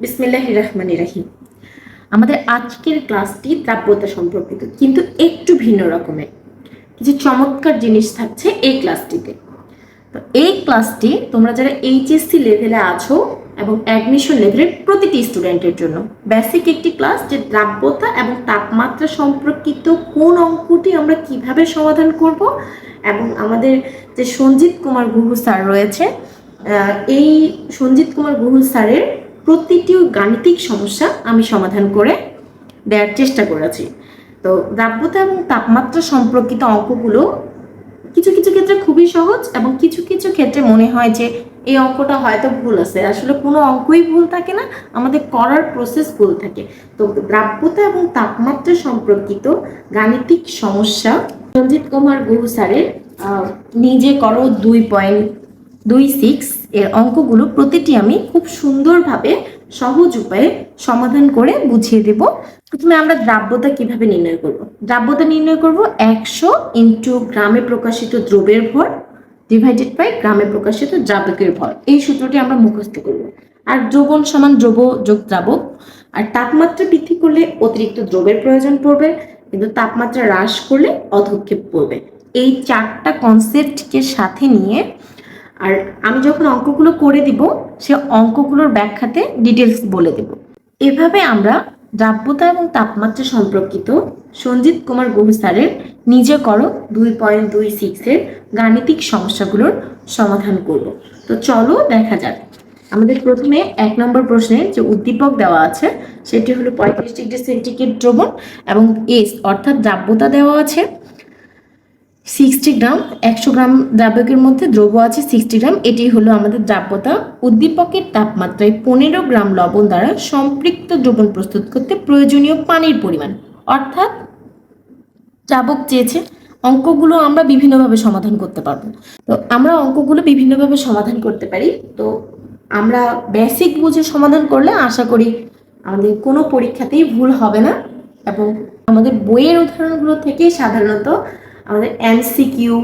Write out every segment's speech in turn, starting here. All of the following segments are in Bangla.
বিসমিল্লাহ রহমান রাহিম। আমাদের আজকের ক্লাসটি দ্রাব্যতা সম্পর্কিত, কিন্তু একটু ভিন্ন রকমের। কিছু চমৎকার জিনিস থাকছে এই ক্লাসটিতে। তো এই ক্লাসটি তোমরা যারা এইচএসসি লেভেলে আছো এবং অ্যাডমিশন লেভেলের প্রতিটি স্টুডেন্টের জন্য, বেসিক একটি ক্লাস যে দ্রাব্যতা এবং তাপমাত্রা সম্পর্কিত কোন অঙ্কটি আমরা কীভাবে সমাধান করব এবং আমাদের যে সঞ্জিত কুমার গুহু স্যার রয়েছে এই সঞ্জিত কুমার গুহু স্যারের প্রতিটি গাণিতিক সমস্যা আমি সমাধান করে দেওয়ার চেষ্টা করেছি। তো দ্রাব্যতা এবং তাপমাত্রা সম্পর্কিত অঙ্কগুলো কিছু কিছু ক্ষেত্রে খুবই সহজ এবং কিছু কিছু ক্ষেত্রে মনে হয় যে এই অঙ্কটা হয়তো ভুল আছে। আসলে কোনো অঙ্কই ভুল থাকে না, আমাদের করার প্রসেস ভুল থাকে। তো দ্রাব্যতা এবং তাপমাত্রা সম্পর্কিত গাণিতিক সমস্যা রঞ্জিত কুমার গুহু স্যারের নিজে করো দুই পয়েন্ট দুই সিক্স এর অঙ্কগুলো প্রতিটি আমি খুব সুন্দরভাবে সহজ উপায়ে সমাধান করে বুঝিয়ে দেব। প্রথমে আমরা দ্রাব্যতা কীভাবে নির্ণয় করব? দ্রাব্যতা নির্ণয় করব একশো ইন্টু গ্রামে প্রকাশিত দ্রব্যের ভর ডিভাইডেড বাই গ্রামে প্রকাশিত দ্রাবকের ভর। এই সূত্রটি আমরা মুখস্থ করব। আর দ্রবণ সমান দ্রব্য যোগ দ্রাবক। আর তাপমাত্রা বৃদ্ধি করলে অতিরিক্ত দ্রব্যের প্রয়োজন পড়বে, কিন্তু তাপমাত্রা হ্রাস করলে অধক্ষেপ পড়বে এই চারটা কনসেপ্টকে সাথে নিয়ে আর আমি যখন অঙ্কগুলো করে দিব, সে অঙ্কগুলোর ব্যাখ্যাতে ডিটেলস বলে দেব। এভাবে আমরা দ্রাব্যতা এবং তাপমাত্রা সম্পর্কিত সঞ্জিত কুমার গুহ স্যারের নিজে করো দুই পয়েন্ট দুই সিক্সের গাণিতিক সমস্যাগুলোর সমাধান করব। তো চলো দেখা যাক। আমাদের প্রথমে এক নম্বর প্রশ্নে যে উদ্দীপক দেওয়া আছে, সেটি হলো পঁয়ত্রিশ ডিগ্রি সেন্টিগ্রেড দ্রবণ এবং এস অর্থাৎ দ্রাব্যতা দেওয়া আছে। সিক্সটি গ্রাম, একশো গ্রাম দ্রাবকের মধ্যে দ্রব্য আছে সিক্সটি গ্রাম। এটি হলো আমাদের দ্রাব্যতা। উদ্দীপকের তাপমাত্রায় পনেরো গ্রাম লবণ দ্বারা সম্পৃক্ত দ্রবণ প্রস্তুত করতে প্রয়োজনীয় পানির পরিমাণ। অর্থাৎ দ্রাবক চেয়েছে, অঙ্কগুলো আমরা বিভিন্নভাবে সমাধান করতে পারব। তো আমরা অঙ্কগুলো বিভিন্নভাবে সমাধান করতে পারি। তো আমরা বেসিক বুঝে সমাধান করলে আশা করি আমাদের কোনো পরীক্ষাতেই ভুল হবে না। এবং আমাদের বইয়ের উদাহরণগুলো থেকে সাধারণত আমাদের এমসিকিউ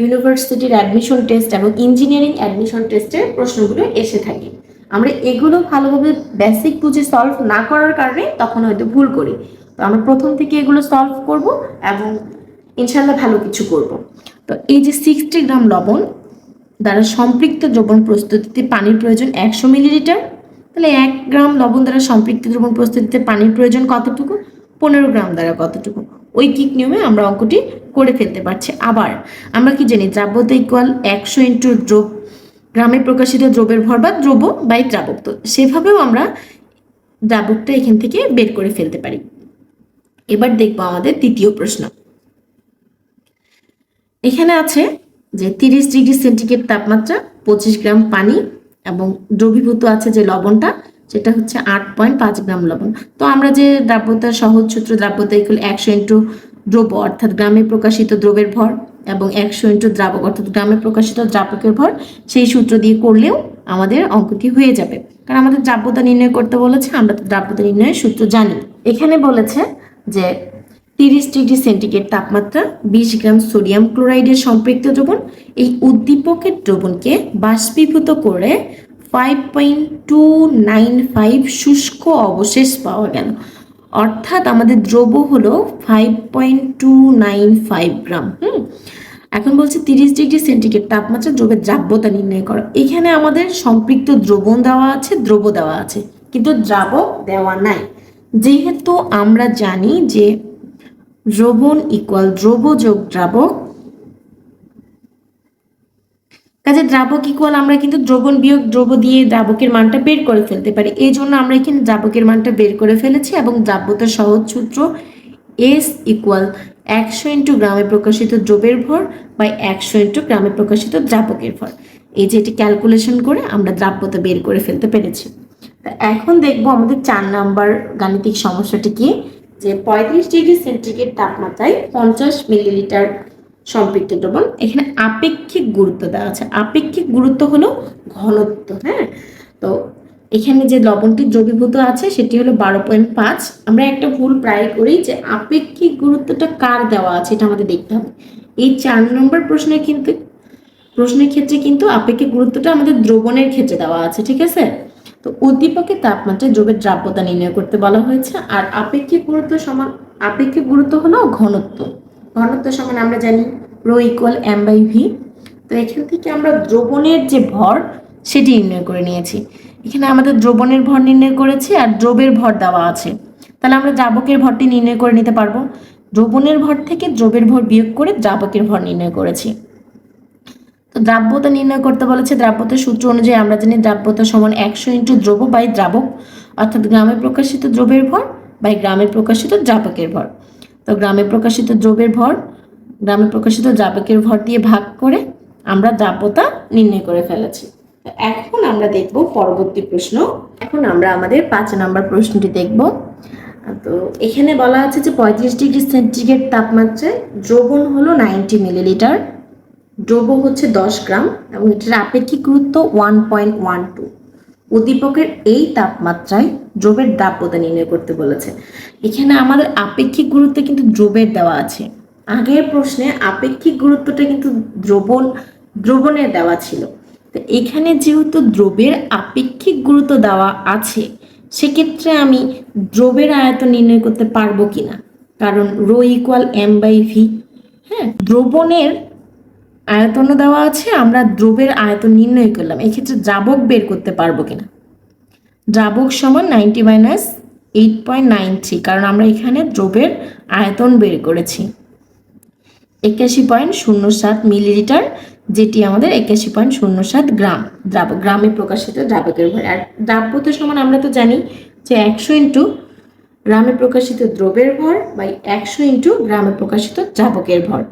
ইউনিভার্সিটির অ্যাডমিশন টেস্ট এবং ইঞ্জিনিয়ারিং অ্যাডমিশন টেস্টের প্রশ্নগুলো এসে থাকে। আমরা এগুলো ভালোভাবে বেসিক বুঝে সলভ না করার কারণে তখন হয়তো ভুল করি। তো আমরা প্রথম থেকে এগুলো সলভ করব এবং ইনশাল্লাহ ভালো কিছু করব। তো এই যে সিক্সটি গ্রাম লবণ, দ্বারা সম্পৃক্ত দ্রবণ প্রস্তুতিতে পানির প্রয়োজন একশো মিলিলিটার। তাহলে এক গ্রাম লবণ দ্বারা সম্পৃক্ত দ্রবণ প্রস্তুতিতে পানির প্রয়োজন কতটুকু? পনেরো গ্রাম দ্বারা কতটুকু? ওই ঐকিক নিয়মে আমরা অঙ্কটি করে ফেলতে পারছি। আবার আমরা কি জানি দ্রাব্যতা ইকুয়াল একশো ইন্টু দ্রব, গ্রামে প্রকাশিত দ্রব্যের ভর বা দ্রব্য বাই দ্রাবক। তো সেভাবেও আমরা দ্রাবকটা এখান থেকে বের করে ফেলতে পারি। এবার দেখব আমাদের তৃতীয় প্রশ্ন। এখানে আছে যে তিরিশ ডিগ্রি সেন্টিগ্রেড তাপমাত্রা, পঁচিশ গ্রাম পানি এবং দ্রবীভূত আছে যে লবণটা, সেটা হচ্ছে আট পয়েন্ট পাঁচ গ্রাম লবণ। তো আমরা যে দ্রাব্যতার সহজ সূত্র দ্রাব্যতা ইকুয়াল একশো ইন্টু দ্রব্য অর্থাৎ গ্রামে প্রকাশিত দ্রব্যের ভর এবং একশো ইন্টু দ্রাবক অর্থাৎ গ্রামে প্রকাশিত দ্রাবকের ভর, সেই সূত্র দিয়ে করলেও আমাদের অঙ্কটি হয়ে যাবে। কারণ আমাদের দ্রাব্যতা নির্ণয় করতে বলেছে, আমরা তো দ্রাব্যতা নির্ণয়ের সূত্র জানি। এখানে বলেছে যে তিরিশ ডিগ্রি সেন্টিগ্রেড তাপমাত্রা বিশ গ্রাম সোডিয়াম ক্লোরাইডের সম্পৃক্ত দ্রবণ, এই উদ্দীপকের দ্রবণকে বাষ্পীভূত করে five point two nine five শুষ্ক অবশেষ পাওয়া গেল। অর্থাৎ আমাদের দ্রব্য হলো five point two nine five gram, হুম? এখন বলছে তিরিশ ডিগ্রি সেন্টিগ্রেড তাপমাত্রা দ্রব্যের দ্রাব্যতা নির্ণয় করো। এখানে আমাদের সম্পৃক্ত দ্রবণ দেওয়া আছে, দ্রব্য দেওয়া আছে, কিন্তু দ্রাবক দেওয়া নাই। যেহেতু আমরা জানি যে দ্রবণ ইকুয়াল দ্রব্য যোগ দ্রাবক কাজে দ্রাবক ইকুয়াল আমরা কিন্তু দ্রবণ বিয়োগ দ্রব্য দিয়ে দ্রাবকের মানটা বের করে ফেলতে পারি। এই জন্য আমরা এখানে দ্রাবকের মানটা বের করে ফেলেছি এবং দ্রাব্যতার সহজ সূত্র এস ইকুয়াল একশো ইন্টু গ্রামে প্রকাশিত দ্রব্যের ভর বাই একশো ইন্টু গ্রামে প্রকাশিত দ্রাবকের ভর। এই যে এটি ক্যালকুলেশন করে আমরা দ্রাব্যতা বের করে ফেলতে পেরেছি। তা এখন দেখব আমাদের চার নাম্বার গাণিতিক সমস্যাটি কি? যে পঁয়ত্রিশ ডিগ্রি সেন্টিগ্রেড তাপমাত্রায় পঞ্চাশ মিলিলিটার সম্পৃক্ত দ্রবণ। এখানে আপেক্ষিক গুরুত্ব দেওয়া আছে। আপেক্ষিক গুরুত্ব হলো ঘনত্ব হ্যাঁ? তো এখানে যে লবণটি দ্রবীভূত আছে, সেটি হলো বারো পয়েন্ট পাঁচ। আমরা একটা ভুল প্রায় করি যে আপেক্ষিক গুরুত্বটা কার দেওয়া আছে, এটা আমাদের দেখতে হবে। এই চার নম্বর প্রশ্নে কিন্তু, প্রশ্নের ক্ষেত্রে কিন্তু আপেক্ষিক গুরুত্বটা আমাদের দ্রবণের ক্ষেত্রে দেওয়া আছে, ঠিক আছে? তো উদ্দীপকের তাপমাত্রায় দ্রবের দ্রাব্যতা নির্ণয় করতে বলা হয়েছে। আর আপেক্ষিক গুরুত্ব সমান, আপেক্ষিক গুরুত্ব হলো ঘনত্ব। ঘনত্ব সমান আমরা জানি rho equal M by V তো এখান থেকে আমরা দ্রবণের যে ভর, সেটি নির্ণয় করে নিয়েছি। এখানে আমাদের দ্রবণের ভর নির্ণয় করেছি আর দ্রবের ভর দেওয়া আছে। তাহলে আমরা দ্রাবকের ভরটি নির্ণয় করে নিতে পারব। দ্রবণের ভর থেকে দ্রবের ভর বিয়োগ করে দ্রাবকের ভর নির্ণয় করেছি। তো দ্রাব্যতা নির্ণয় করতে বলেছে, দ্রাব্যতার সূত্র অনুযায়ী আমরা জানি দ্রাব্যতা সমান একশো ইন্টু দ্রব বাই দ্রাবক, অর্থাৎ গ্রামে প্রকাশিত দ্রবের ভর বাই গ্রামে প্রকাশিত দ্রাবকের ভর। তো গ্রামে প্রকাশিত দ্রবের ভর, গ্রামে প্রকাশিত দ্রাবকের ভর দিয়ে ভাগ করে আমরা দ্রাব্যতা নির্ণয় করে ফেলেছি। এখন আমরা দেখব পরবর্তী প্রশ্ন। এখন আমরা আমাদের পাঁচ নম্বর প্রশ্নটি দেখব। তো এখানে বলা আছে যে পঁয়ত্রিশ ডিগ্রি সেন্টিগ্রেড তাপমাত্রায় দ্রবণ হলো নাইনটি মিলিলিটার। দ্রব্য হচ্ছে দশ গ্রাম এবং এটার আপেক্ষিক গুরুত্ব ওয়ান পয়েন্ট ওয়ান টু উদ্দীপকের এই তাপমাত্রায় দ্রবের দ্রাব্যতা নির্ণয় করতে বলেছে। এখানে আমাদের আপেক্ষিক গুরুত্ব কিন্তু দ্রবের দেওয়া আছে। আগের প্রশ্নে আপেক্ষিক গুরুত্বটা কিন্তু দ্রবণ, দ্রবণের দেওয়া ছিল। তো এখানে যেহেতু দ্রবের আপেক্ষিক গুরুত্ব দেওয়া আছে, সেক্ষেত্রে আমি দ্রবের আয়তন নির্ণয় করতে পারব কিনা? কারণ rho equal M by V. হ্যাঁ দ্রবণের আয়তনও দেওয়া আছে, আমরা দ্রবের আয়তন নির্ণয় করলাম। এক্ষেত্রে দ্রাবক বের করতে পারব কিনা? দ্রাবক সমান ninety minus eight point nine three, কারণ আমরা এখানে দ্রবের আয়তন বের করেছি। একাশি পয়েন্ট শূন্য সাত মিলিলিটার, যেটি আমাদের একাশি পয়েন্ট শূন্য সাত গ্রাম, দ্রাবক, গ্রামে প্রকাশিত দ্রাবকের ভর আর দ্রাব্যতা সমান আমরা তো জানি যে একশো ইন্টু গ্রামে প্রকাশিত দ্রবের ভর বা একশো ইন্টু গ্রামে প্রকাশিত দ্রাবকের ভর।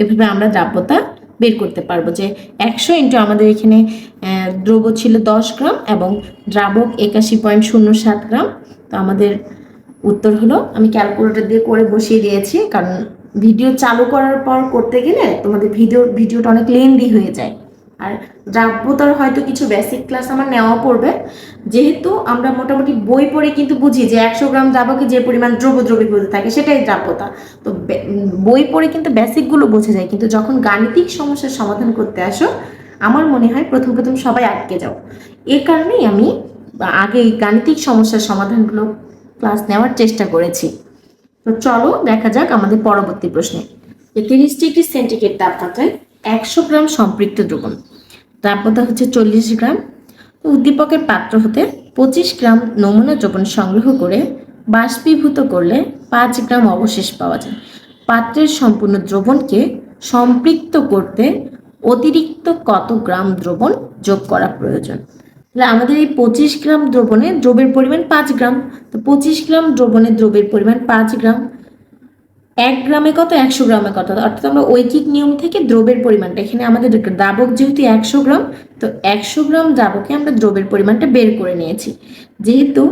এভাবে আমরা দ্রাব্যতা বের করতে পারব যে একশো ইন্টু আমাদের এখানে দ্রব্য ছিল দশ গ্রাম এবং দ্রাবক একাশি পয়েন্ট শূন্য সাত গ্রাম। তো আমাদের উত্তর হলো, আমি ক্যালকুলেটর দিয়ে করে বসিয়ে দিয়েছি, কারণ ভিডিও চালু করার পর করতে গেলে তোমাদের ভিডিও, ভিডিওটা অনেক লেন্দি হয়ে যায়। আর দ্রাব্যতার হয়তো কিছু বেসিক ক্লাস আমার নেওয়া পড়বে। যেহেতু আমরা মোটামুটি বই পড়ে কিন্তু বুঝি যে একশো গ্রাম দ্রাবকে যে পরিমাণ দ্রব্য দ্রবীভূত থাকে সেটাই দ্রাব্যতা তো বই পড়ে কিন্তু বেসিকগুলো বোঝা যায়, কিন্তু যখন গাণিতিক সমস্যার সমাধান করতে আসো, আমার মনে হয় প্রথম প্রথম সবাই আটকে যাও। এ কারণেই আমি আগে এই গাণিতিক সমস্যার সমাধানগুলো ক্লাস নেওয়ার চেষ্টা করেছি। তো চলো দেখা যাক আমাদের পরবর্তী প্রশ্নে। যে তিরিশ ডিগ্রি সেন্টিগ্রেড তাপমাত্রায় একশো গ্রাম সম্পৃক্ত দ্রবণ। দ্রাব্যতা হচ্ছে চল্লিশ গ্রাম। উদ্দীপকের পাত্র হতে পঁচিশ গ্রাম নমুনা দ্রবণ সংগ্রহ করে বাষ্পীভূত করলে পাঁচ গ্রাম অবশেষ পাওয়া যায়। পাত্রের সম্পূর্ণ দ্রবণকে সম্পৃক্ত করতে অতিরিক্ত কত গ্রাম দ্রবণ যোগ করা প্রয়োজন? তাহলে আমাদের এই পঁচিশ গ্রাম দ্রবণে দ্রবের পরিমাণ পাঁচ গ্রাম। তো পঁচিশ গ্রাম দ্রবণে দ্রবের পরিমাণ পাঁচ গ্রাম। এক গ্রামে কত, একশো গ্রামে কত? অর্থাৎ আমরা ঐকিক নিয়ম থেকে দ্রবের পরিমাণটা, এখানে আমাদের দ্রাবক যেহেতু একশো গ্রাম, তো একশো গ্রাম দ্রাবকে আমরা দ্রবের পরিমাণটা বের করে নিয়েছি। যেহেতু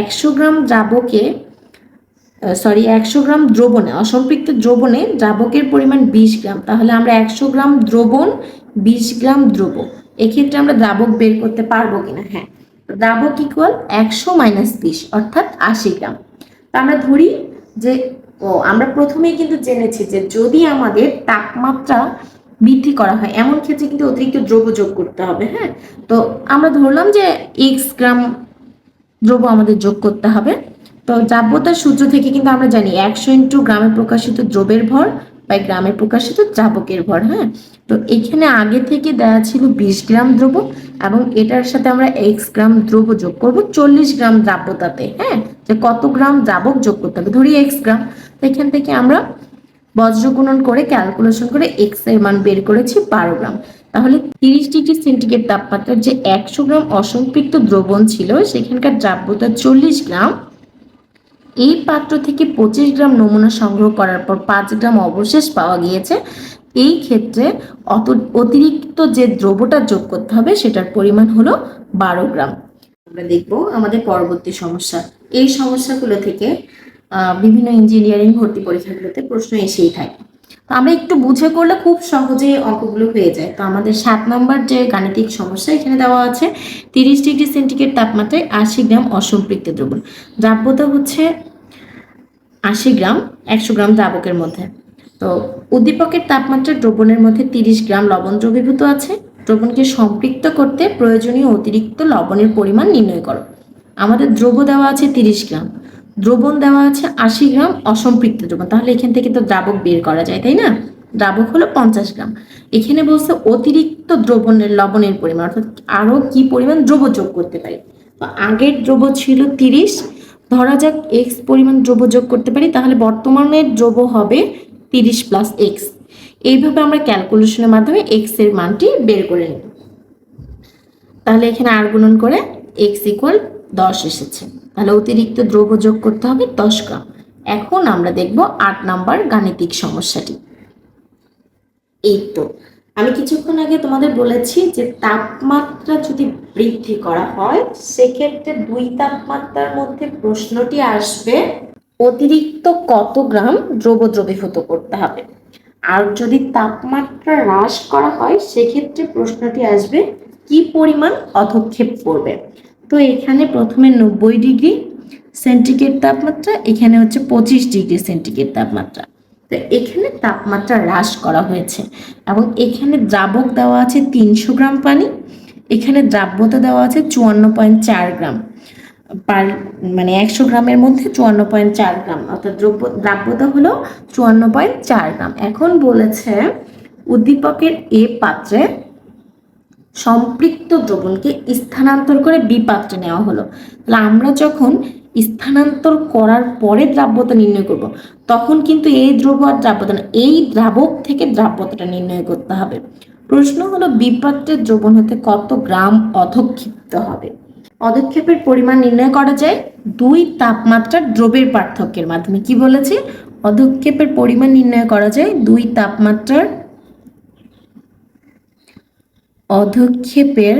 একশো গ্রাম দ্রাবকে সরি একশো গ্রাম দ্রবণে, অসম্পৃক্ত দ্রবণে দ্রাবকের পরিমাণ বিশ গ্রাম, তাহলে আমরা একশো গ্রাম দ্রবণ, বিশ গ্রাম দ্রব এক্ষেত্রে আমরা দ্রাবক বের করতে পারব কিনা? হ্যাঁ দ্রাবক ইকুয়াল একশো মাইনাস বিশ, অর্থাৎ আশি গ্রাম। তা আমরা ধরি যে ও আমরা প্রথমেই কিন্তু জেনেছি যে যদি আমাদের তাপমাত্রা বৃদ্ধি করা হয়, এমন ক্ষেত্রে কিন্তু অতিরিক্ত দ্রব্য যোগ করতে হবে হ্যাঁ? তো আমরা ধরলাম যে এক্স গ্রাম দ্রব্য আমাদের যোগ করতে হবে। তো দ্রাব্যতার সূত্র থেকে কিন্তু আমরা জানি একশো ইন্টু গ্রামে প্রকাশিত দ্রব্যের ভর বা গ্রামে প্রকাশিত দ্রাবকের ভর হ্যাঁ? তো এখানে আগে থেকে দেওয়া ছিল বিশ গ্রাম দ্রব্য এবং এটার সাথে আমরা এক্স গ্রাম দ্রব্য যোগ করব চল্লিশ গ্রাম দ্রাব্যতাতে হ্যাঁ? যে কত গ্রাম দ্রাবক যোগ করতে হবে, ধরি এক্স গ্রাম। এখান থেকে আমরা বজ্র গুণন করে ক্যালকুলেশন করে এক্সের মান বের করেছি বারো গ্রাম। তাহলে তিরিশ ডিগ্রি সেন্টিগ্রেড তাপমাত্রার যে একশো গ্রাম অসম্পৃক্ত দ্রবণ ছিল, সেখানকার দ্রাব্যতা চল্লিশ গ্রাম। এই পাত্র থেকে পঁচিশ গ্রাম নমুনা সংগ্রহ করার পর পাঁচ গ্রাম অবশেষ পাওয়া গিয়েছে। এই ক্ষেত্রে অত অতিরিক্ত যে দ্রব্যটা যোগ করতে হবে, সেটার পরিমাণ হলো বারো গ্রাম। আমরা দেখব আমাদের পরবর্তী সমস্যা। এই সমস্যাগুলো থেকে বিভিন্ন ইঞ্জিনিয়ারিং ভর্তি পরীক্ষাগুলোতে প্রশ্ন এসেই থাকে। তো আমরা একটু বুঝে করলে খুব সহজেই অঙ্কগুলো হয়ে যায়। তো আমাদের সাত নম্বর যে গাণিতিক সমস্যা এখানে দেওয়া আছে, তিরিশ ডিগ্রি সেন্টিগ্রেড তাপমাত্রায় আশি গ্রাম অসম্পৃক্ত দ্রবণ। দ্রাব্যতা হচ্ছে আশি গ্রাম, একশো গ্রাম দ্রাবকের মধ্যে। তো উদ্দীপকের তাপমাত্রা দ্রবণের মধ্যে তিরিশ গ্রাম লবণ দ্রবীভূত আছে। দ্রবণকে সম্পৃক্ত করতে প্রয়োজনীয় অতিরিক্ত লবণের পরিমাণ নির্ণয় করো। আমাদের দ্রব্য দেওয়া আছে তিরিশ গ্রাম। দ্রবণ দেওয়া আছে আশি গ্রাম অসম্পৃক্ত দ্রবণ। তাহলে এখান থেকে তো দ্রাবক বের করা যায়, তাই না? দ্রাবক হলো পঞ্চাশ গ্রাম। এখানে বলছে অতিরিক্ত দ্রবণের লবণের পরিমাণ, অর্থাৎ আরও কি পরিমাণ দ্রব্য যোগ করতে পারি। তো আগের দ্রব্য ছিল তিরিশ, ধরা যাক এক্স পরিমাণ দ্রব্য যোগ করতে পারি, তাহলে বর্তমানের দ্রব্য হবে তিরিশ প্লাস এক্স এইভাবে আমরা ক্যালকুলেশনের মাধ্যমে এক্সের মানটি বের করে নেব। তাহলে এখানে আর গুণন করে এক্স ইকুয়াল দশ এসেছে। তাহলে অতিরিক্ত দ্রব্য যোগ করতে হবে দশ গ্রাম। এখন আমরা দেখব আট নাম্বার গাণিতিক সমস্যাটি। এই তো, আমি কিছুক্ষণ আগে তোমাদের বলেছি যে তাপমাত্রা যদি বৃদ্ধি করা হয়, সেক্ষেত্রে দুই তাপমাত্রার মধ্যে প্রশ্নটি আসবে, অতিরিক্ত কত গ্রাম দ্রব্য দ্রবীভূত করতে হবে? আর যদি তাপমাত্রা হ্রাস করা হয়, সেক্ষেত্রে প্রশ্নটি আসবে, কি পরিমাণ অধক্ষেপ করবে? তো এখানে প্রথমে নব্বই ডিগ্রি সেন্টিগ্রেড তাপমাত্রা, এখানে হচ্ছে পঁচিশ ডিগ্রি সেন্টিগ্রেড তাপমাত্রা। তো এখানে তাপমাত্রা হ্রাস করা হয়েছে এবং এখানে দ্রাবক দেওয়া আছে তিনশো গ্রাম পানি, এখানে দ্রাব্যতা দেওয়া আছে চুয়ান্ন পয়েন্ট চার গ্রাম পার মানে একশো গ্রামের মধ্যে চুয়ান্ন পয়েন্ট চার গ্রাম, অর্থাৎ দ্রব্য, দ্রাব্যতা হলো চুয়ান্ন পয়েন্ট চার গ্রাম। এখন বলেছে উদ্দীপকের এ পাত্রে সম্পৃক্ত দ্রবণকে স্থানান্তর করে বি পাত্রে নেওয়া হলো। তাহলে আমরা যখন স্থানান্তর করার পরে দ্রাব্যতা নির্ণয় করব, তখন কিন্তু এই দ্রব্য আর দ্রাব্যতা এই দ্রাবক থেকে দ্রাব্যতাটা নির্ণয় করতে হবে। প্রশ্ন হলো বিপাত্রের দ্রবণ হতে কত গ্রাম অধক্ষিপ্ত হবে? অধক্ষেপের পরিমাণ নির্ণয় করা যায় দুই তাপমাত্রার দ্রবের পার্থক্যের মাধ্যমে। কি বলেছি? অধক্ষেপের পরিমাণ নির্ণয় করা যায় দুই তাপমাত্রার অধক্ষেপের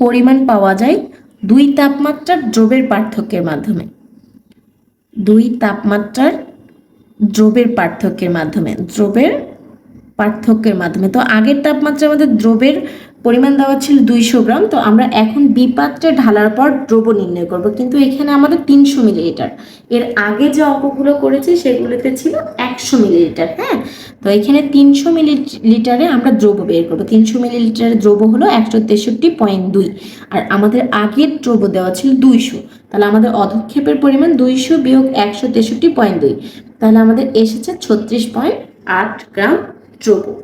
পরিমাণ পাওয়া যায় দুই তাপমাত্রার দ্রবের পার্থক্যের মাধ্যমে। দুই তাপমাত্রার দ্রবের পার্থক্যের মাধ্যমে, দ্রবের পার্থক্যের মাধ্যমে। তো আগের তাপমাত্রার মধ্যে দ্রবের পরিমাণ দেওয়া ছিল দুইশো গ্রাম। তো আমরা এখন বিপাত্রে ঢালার পর দ্রব্য নির্ণয় করব। কিন্তু এখানে আমাদের তিনশো মিলিলিটার। এর আগে যে অঙ্কগুলো করেছি সেগুলোতে ছিল একশো মিলিলিটার হ্যাঁ? তো এখানে তিনশো মিলিলিটারে আমরা দ্রব্য বের করব। তিনশো মিলিলিটারের দ্রব্য হলো একশো তেষট্টি পয়েন্ট দুই। আর আমাদের আগের দ্রব্য দেওয়া ছিল দুইশো। তাহলে আমাদের অধক্ষেপের পরিমাণ দুইশো বিয়োগ একশো তেষট্টি পয়েন্ট দুই। তাহলে আমাদের এসেছে ছত্রিশ পয়েন্ট আট গ্রাম দ্রব্য।